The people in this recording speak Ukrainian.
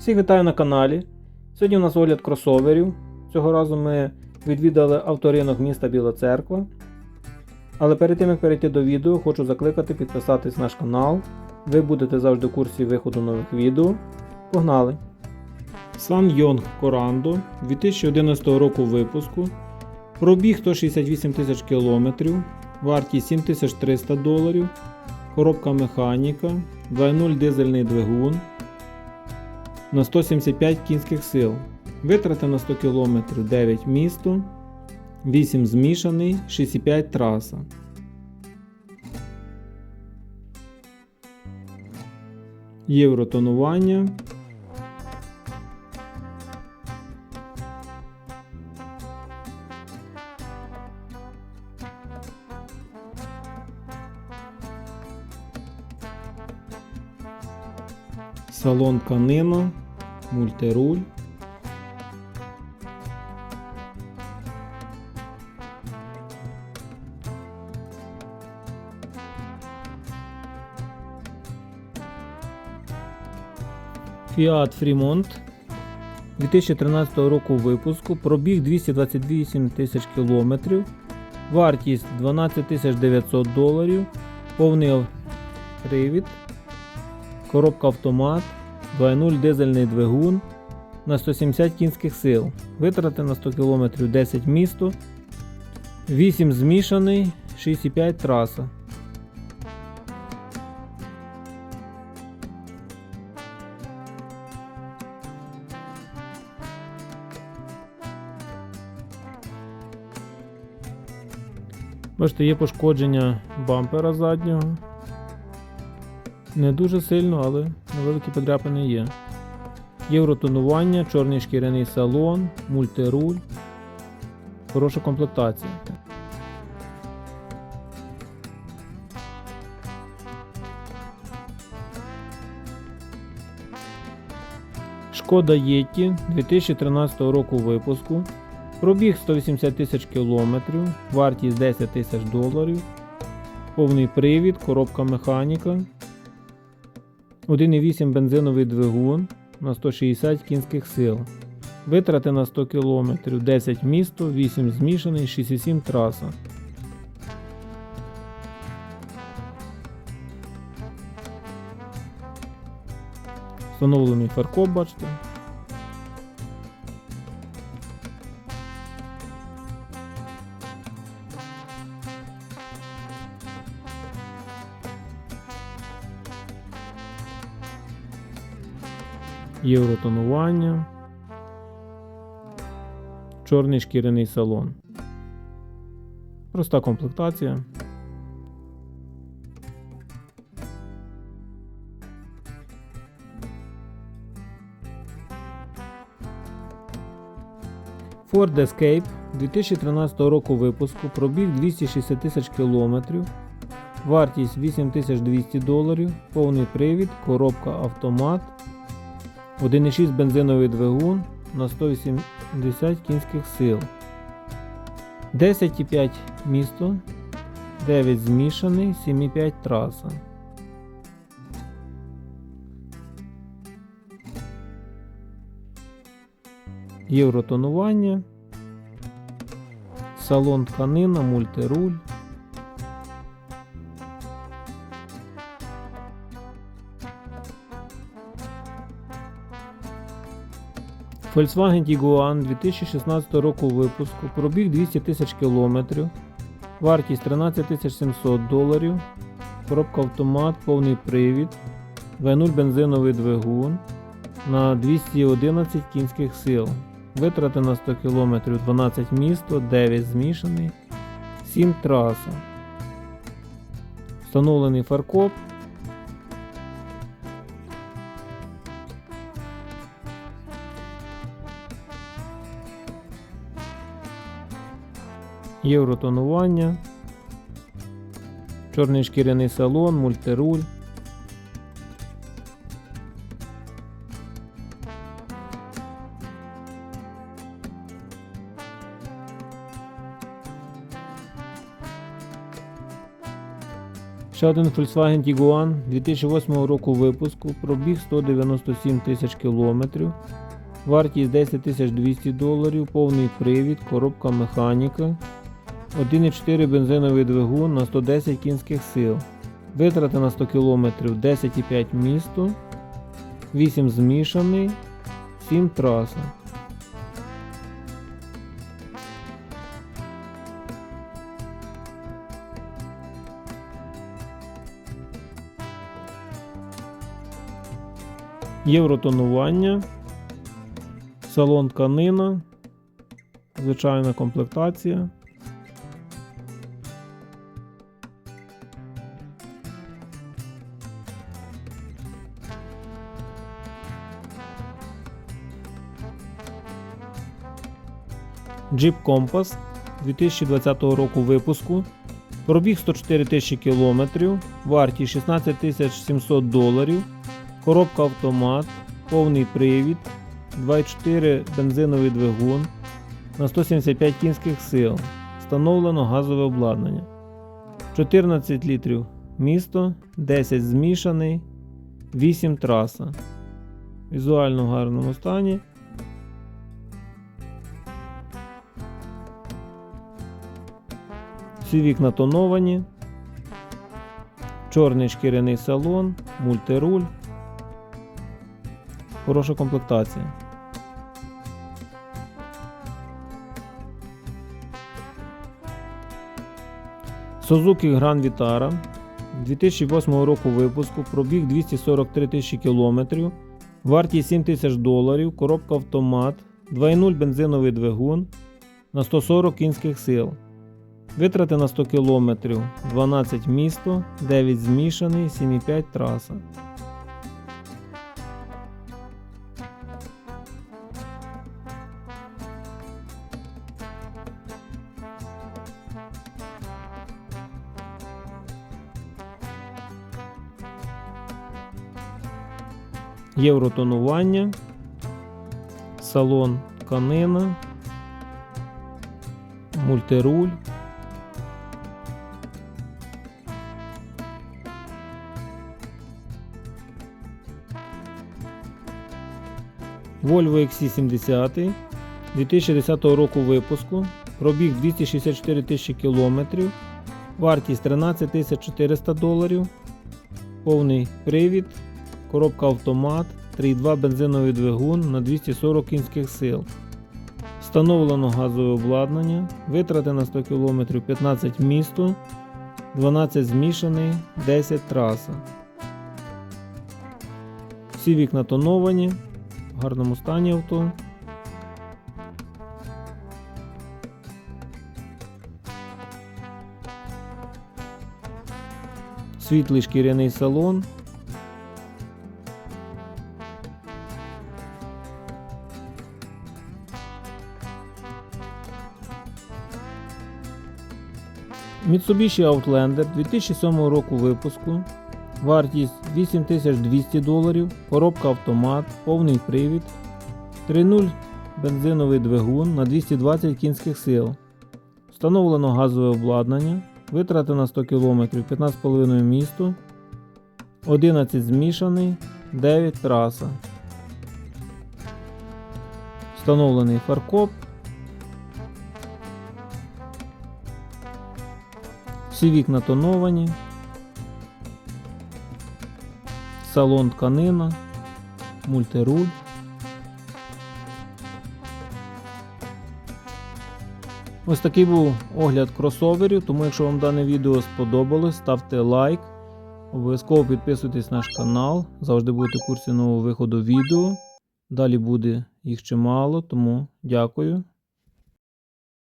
Всіх вітаю на каналі. Сьогодні у нас огляд кросоверів. Цього разу ми відвідали авторинок міста Біла Церква. Але перед тим як перейти до відео, хочу закликати підписатись на наш канал. Ви будете завжди в курсі виходу нових відео. Погнали! Сан Йонг Корандо 2011 року випуску. Пробіг 168 тисяч кілометрів, вартість 7300 доларів, коробка механіка, 2.0 дизельний двигун на 175 кінських сил. Витрати на 100 км 9 місто, 8 змішаний, 6,5 траса. Євротонування. Салон Канино, мультируль. Fiat Fremont. 2013 року випуску, пробіг 228 тисяч кілометрів, вартість 12 тисяч 900 доларів, повний привід, коробка автомат, 2.0 дизельний двигун на 170 кінських сил, витрати на 100 км 10 місто, 8 змішаний, 6,5 траса. Бачите, є пошкодження бампера заднього. Не дуже сильно, але невеликі подряпини є. Євротонування, чорний шкіряний салон, мультируль. Хороша комплектація. Шкода Єті 2013 року випуску. Пробіг 180 тисяч кілометрів, вартість 10 тисяч доларів, повний привід, коробка механіка, 1,8 бензиновий двигун на 160 кінських сил. Витрати на 100 км 10 місто, 8 змішаний, 6,7 траса. Встановлений фаркоп, бачите. Євротонування. Чорний шкіряний салон. Проста комплектація. Ford Escape 2013 року випуску пробіг 260 тисяч кілометрів, вартість 8200 доларів, повний привід, коробка автомат, 1,6 бензиновий двигун на 180 кінських сил. 10,5 місто, 9 змішаний, 7,5 траса. Євротонування. Салон тканина, мультируль. Volkswagen Tiguan 2016 року випуску, пробіг 200 тисяч кілометрів, вартість 13 700 доларів, коробка автомат, повний привід, V0 бензиновий двигун на 211 кінських сил. Витрати на 100 км 12 місто, 9 змішаний, 7 траса. Встановлений фаркоп. Євротонування. Чорний шкіряний салон, мультируль. Ще один Volkswagen Tiguan 2008 року випуску, пробіг 197 тисяч кілометрів, вартість 10 200 доларів, повний привід, коробка механіка, 1,4 бензиновий двигун на 110 кінських сил. Витрати на 100 км 10,5 місто, 8 змішаний, 7 траса. Євротонування, салон тканина, звичайна комплектація. Jeep Compass 2020 року випуску. Пробіг 104 тисячі кілометрів, вартість 16 тисяч 700 доларів, коробка автомат, повний привід, 2.4 бензиновий двигун на 175 кінських сил. Встановлено газове обладнання. 14 літрів місто, 10 змішаний, 8 траса. Візуально в гарному стані. Всі вікна тоновані, чорний шкіряний салон, мультируль, хороша комплектація. Suzuki Grand Vitara 2008 року випуску, пробіг 243 тисячі кілометрів, вартість 7 тисяч доларів, коробка автомат, 2.0 бензиновий двигун на 140 кінських сил. Витрати на 100 км 12 місто, 9 змішаний, 7,5 траса. Євротонування, салон тканина, мультируль. Volvo XC70 2010 року випуску, пробіг 264 тисячі кілометрів, вартість 13 400 доларів, повний привід, коробка автомат, 3.2 бензиновий двигун на 240 кінських сил. Встановлено газове обладнання, витрати на 100 км 15 місто, 12 змішаний, 10 траса. Всі вікна тоновані, гарному стані авто. Світлий шкіряний салон. Mitsubishi Outlander 2007 року випуску. Вартість 8200 доларів, коробка автомат, повний привід, 3.0 бензиновий двигун на 220 кінських сил. Встановлено газове обладнання, витрати на 100 км 15,5 місто, 11 змішаний, 9 траса. Встановлений фаркоп. Всі вікна тоновані. Салон тканина, мультируль. Ось такий був огляд кросоверів, тому якщо вам дане відео сподобалось, ставте лайк. Обов'язково підписуйтесь на наш канал, завжди будете в курсі нового виходу відео. Далі буде їх чимало, тому дякую